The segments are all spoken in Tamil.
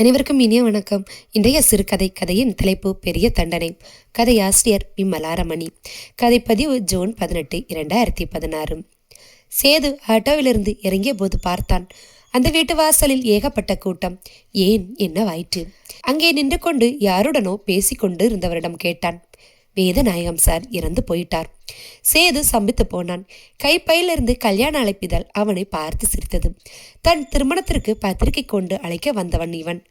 அனைவருக்கும் இனிய வணக்கம். இன்றைய சிறுகதை கதையின் தலைப்பு பெரிய தண்டனை. கதை ஆசிரியர் விமலாரமணி கதைப்பதிவு ஜூன் பதினெட்டு இரண்டாயிரத்தி பதினாறு. சேது ஆட்டோவிலிருந்து இறங்கிய போது பார்த்தான். அந்த வீட்டு வாசலில் ஏகப்பட்ட கூட்டம். ஏன் என்னவாயிற்று அங்கே நின்று கொண்டு யாருடனோ பேசிக்கொண்டு இருந்தவரிடம் கேட்டான். வேதநாயகம் சார் இறந்து போயிட்டார். சேது சம்பித்து போனான். கைப்பையிலிருந்து கல்யாண அழைப்பிதழ் அவனை பார்த்து சிரித்தது. தன் திருமணத்திற்கு பத்திரிகை கொண்டு அழைக்க வந்தவன் இவன்.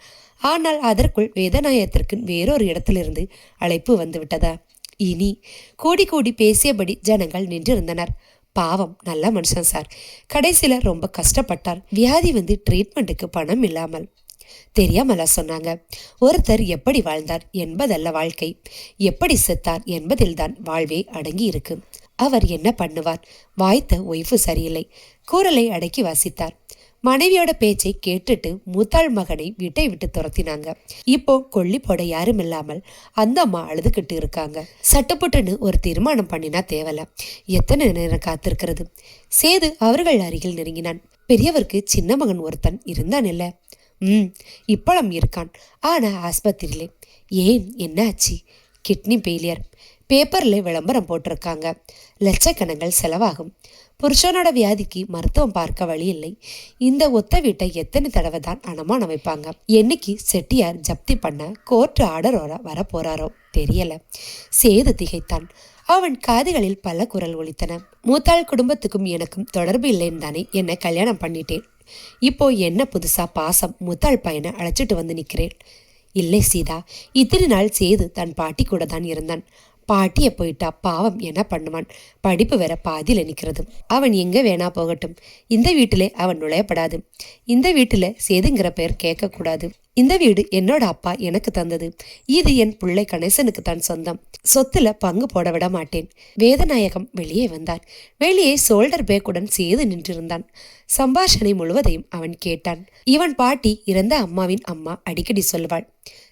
ஆனால் அதற்குள் வேதநாயகத்திற்கு வேறொரு இடத்திலிருந்து அழைப்பு வந்துவிட்டதா? இனி கூடி கூடி பேசியபடி ஜனங்கள் நின்றிருந்தனர். பாவம் நல்ல மனுஷன் சார். கடைசியில் ரொம்ப கஷ்டப்பட்டார். வியாதி வந்து ட்ரீட்மெண்ட்டுக்கு பணம் இல்லாமல். தெரியாமலா சொன்னாங்க. ஒருத்தர் எப்படி வாழ்ந்தார் என்பதல்ல வாழ்க்கை. எப்படி செத்தார் என்பதில்தான் வாழ்வே அடங்கி இருக்கு அவர் என்ன பண்ணுவார்? வாய்த்த ஒய்ஃபு சரியில்லை. கூறலை அடக்கி வாசித்தார். மனைவியோட பேச்சை கேட்டுட்டு முத்தாள் மகனை வீட்டை விட்டு துரத்தினாங்க. இப்போ கொல்லி போட யாரும் இல்லாமல் அந்த அம்மா அழுதுகிட்டு இருக்காங்க. சட்டுப்புட்டுன்னு ஒரு தீர்மானம் பண்ணினா தேவல எத்தனை நேரம் காத்திருக்கிறது? சேது அவர்கள் அருகில் நெருங்கினான். பெரியவருக்கு சின்ன மகன் ஒருத்தன் இருந்தான் இல்லை? ம் இப்பளம் இருக்கான். ஆனால் ஆஸ்பத்திரியிலே ஏன் என்னாச்சு? Kidney failure. பேப்பரில் விளம்பரம் போட்டிருக்காங்க. லட்சக்கணங்கள் செலவாகும். புருஷனோட வியாதிக்கு மருத்துவம் பார்க்க வழி இல்லை. இந்த ஒத்த வீட்டை எத்தனை தடவை தான் அனமான வைப்பாங்க? என்னைக்கு செட்டியார் ஜப்தி பண்ண கோர்ட் ஆர்டரோட வர தெரியல. சேது திகைத்தான். அவன் காதுகளில் பல குரல் ஒலித்தன. மூத்தாள் குடும்பத்துக்கும் எனக்கும் தொடர்பு இல்லைன்னு தானே என்னை கல்யாணம் பண்ணிட்டேன். இப்போ என்ன புதுசா பாசம் முத்தாள் பையனை அழைச்சிட்டு வந்து நிற்கிறேன் இல்லை சீதா இத்தனை நாள் சேது தன் பாட்டி கூட தான் இருந்தான். பாட்டியை போயிட்டா பாவம் என்ன பண்ணுவான்? படிப்பு வேற பாதியில் நிற்கிறது அவன் எங்கே வேணா போகட்டும். இந்த வீட்டிலே அவன் நுழையப்படாது. இந்த வீட்டில் சேதுங்கிற பெயர் கேட்கக்கூடாது. இந்த வீடு என்னோட அப்பா எனக்கு தந்தது. இது என் பிள்ளை கணேசனுக்கு தான் சொந்தம். சொத்துல பங்கு போட விட மாட்டேன். வேதநாயகம் வெளியே வந்தான். வெளியே சோல்டர் பேக்குடன் சேது நின்றிருந்தான். சம்பாஷணை முழுவதையும் அவன் கேட்டான். இவன் பாட்டி இறந்த அம்மாவின் அம்மா அடிக்கடி சொல்வாள்.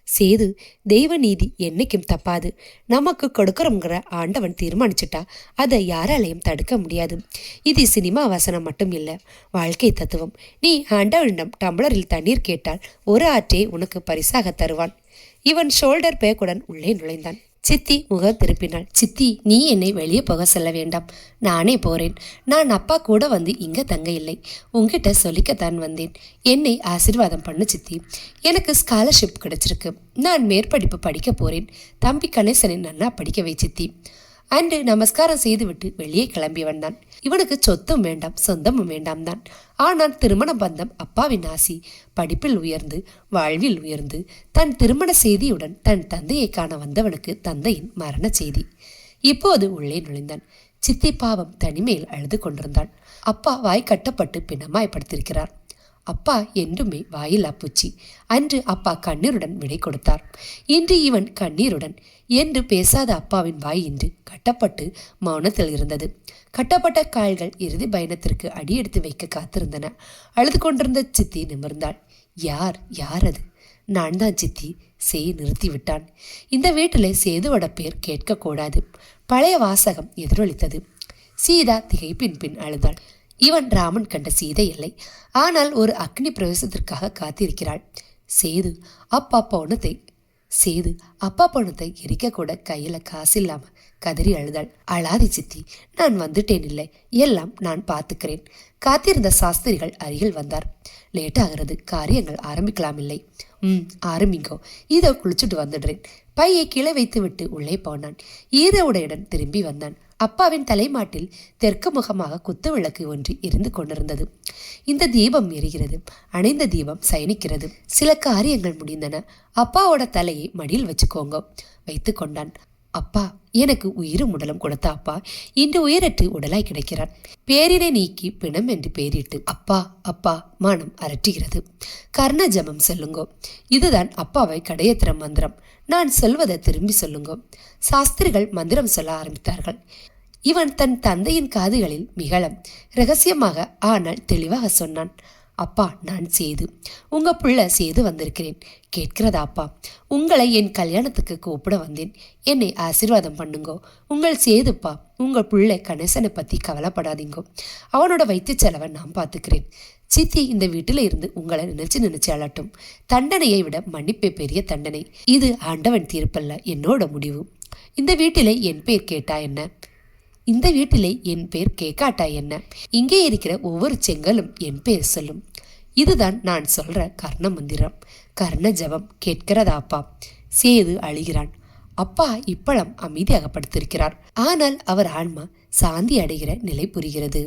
சேது தெய்வ நீதி என்னைக்கும் தப்பாது. நமக்கு கொடுக்கறோங்கிற ஆண்டவன் தீர்மானிச்சுட்டா அதை யாராலையும் தடுக்க முடியாது. இது சினிமா வசனம் மட்டும் இல்லை வாழ்க்கை தத்துவம். நீ ஆண்டவனிடம் டம்ளரில் தண்ணீர் கேட்டால் ஒரு ஆற்றை உனக்கு பரிசாக தருவான் இவன் ஷோல்டர் பேக்குடன் உள்ளே நுழைந்தான். சித்தி முக திருப்பினாள். சித்தி நீ என்னை வெளியே போக சொல்ல வேண்டாம். நானே போறேன். நான் அப்பா கூட வந்து இங்க தங்க இல்லை உங்ககிட்ட சொல்லிக்கத்தான் வந்தேன். என்னை ஆசிர்வாதம் பண்ணு சித்தி. எனக்கு ஸ்காலர்ஷிப் கிடைச்சிருக்கு. நான் மேற்படிப்பு படிக்க போறேன். தம்பி கணேசனை நன்னா படிக்க வை சித்தி. அன்று நமஸ்காரம் செய்துவிட்டு வெளியே கிளம்பி வந்தான் இவனுக்கு சொத்தும் வேண்டாம் சொந்தமும் வேண்டாம் தான். ஆனால் திருமண பந்தம் அப்பாவின் ஆசி. படிப்பில் உயர்ந்து வாழ்வில் உயர்ந்து தன் திருமண செய்தியுடன் தன் தந்தையை காண வந்தவனுக்கு தந்தையின் மரண செய்தி. இப்போது உள்ளே நுழைந்தான். சித்தி பாவம் தனிமையில் அழுது கொண்டிருந்தான். அப்பா வாய் கட்டப்பட்டு பிணமாய் படுத்திருக்கிறார். அப்பா என்றுமே வாயில்லா பூச்சி அன்று அப்பா கண்ணீருடன் விடை கொடுத்தார். இன்று இவன் கண்ணீருடன். என்று பேசாத அப்பாவின் வாய் இன்று கட்டப்பட்டு மௌனத்தில் இருந்தது. கட்டப்பட்ட கால்கள் இறுதி பயணத்திற்கு அடியெடுத்து வைக்க காத்திருந்தன. அழுது கொண்டிருந்த சித்தி நிமிர்ந்தாள். யார்? யார் அது? நான் தான் சித்தி. செய் நிறுத்திவிட்டான் இந்த வீட்டில் சேதுவோட பேர் கேட்கக்கூடாது. பழைய வாசகம் எதிரொலித்தது. சீதா திகைப்பின் பின் அழுதாள். இவன் ராமன் கண்ட சீதை இல்லை. ஆனால் ஒரு அக்னி பிரவேசத்திற்காக காத்திருக்கிறாள். சேது அப்பா பணத்தை சேது அப்பா பணத்தை எரிக்க கூட கையில காசு இல்லாம கதறி அழுதாள். அழாதி சித்தி நான் வந்துட்டேன் இல்லை எல்லாம் நான் பார்த்துக்கிறேன். காத்திருந்த சாஸ்திரிகள் அருகில் வந்தார். லேட் ஆகிறது. காரியங்கள் ஆரம்பிக்கலாம் இல்லை ம் ஆரம்பிங்கோ. இதோ குளிச்சுட்டு வந்துடுறேன். பையை கீழே வைத்து விட்டு உள்ளே போனான். ஈத உடையுடன் திரும்பி வந்தான். அப்பாவின் தலைமாட்டில் தெற்கு முகமாக குத்து விளக்கு ஒன்று இருந்து கொண்டிருந்தது. இந்த தீபம் எரிகிறது. அணைந்த தீபம் சயனிக்கிறது. சில காரியங்கள் முடிந்தன. அப்பாவோட தலையை மடியில் வச்சுக்கோங்க. வைத்து கொண்டான். அப்பா எனக்கு உயிரும் உடலும் கொடுத்த அப்பா. இன்று உயிரற்று உடலாய் கிடைக்கிறான் பேரினை நீக்கி பிணம் என்று பேரிட்டு அப்பா அப்பா மனம் அரட்டுகிறது. கர்ண ஜபம் சொல்லுங்கோ. இதுதான் அப்பாவை கடையத்திரம் மந்திரம். நான் சொல்வதை திரும்பி சொல்லுங்கோ. சாஸ்திரிகள் மந்திரம் சொல்ல ஆரம்பித்தார்கள். இவன் தன் தந்தையின் காதுகளில் மிகளம் ரகசியமாக ஆனால் தெளிவாக சொன்னான் அப்பா நான் சேது. உங்க புள்ள சேது வந்திருக்கிறேன். கேட்கிறதா அப்பா? உங்களை என் கல்யாணத்துக்கு கூப்பிட வந்தேன். என்னை ஆசீர்வாதம் பண்ணுங்கோ. உங்கள் சேதுப்பா உங்கள் புள்ளை கணேசனை பற்றி கவலைப்படாதீங்கோ. அவனோட வைத்திய செலவை நான் பார்த்துக்கிறேன். சித்தி இந்த வீட்டில இருந்து உங்களை நினைச்சு நினைச்சு அழட்டும் தண்டனையை விட மன்னிப்பே பெரிய தண்டனை. இது ஆண்டவன் தீர்ப்பல்ல என்னோட முடிவு. இந்த வீட்டிலே என் பேர் கேட்டா என்ன? இந்த வீட்டிலே என் பேர் கேட்காட்டா என்ன? இங்கே இருக்கிற ஒவ்வொரு செங்கலும் என் பேர் சொல்லும். இதுதான் நான் சொல்ற கர்ண மந்திரம். கர்ண ஜபம் கேட்கிறதாப்பா சேது அழுகிறான். அப்பா இப்பழம் அமைதியாகப்படுத்திருக்கிறார் ஆனால் அவர் ஆன்மா சாந்தி அடைகிற நிலை புரிகிறது.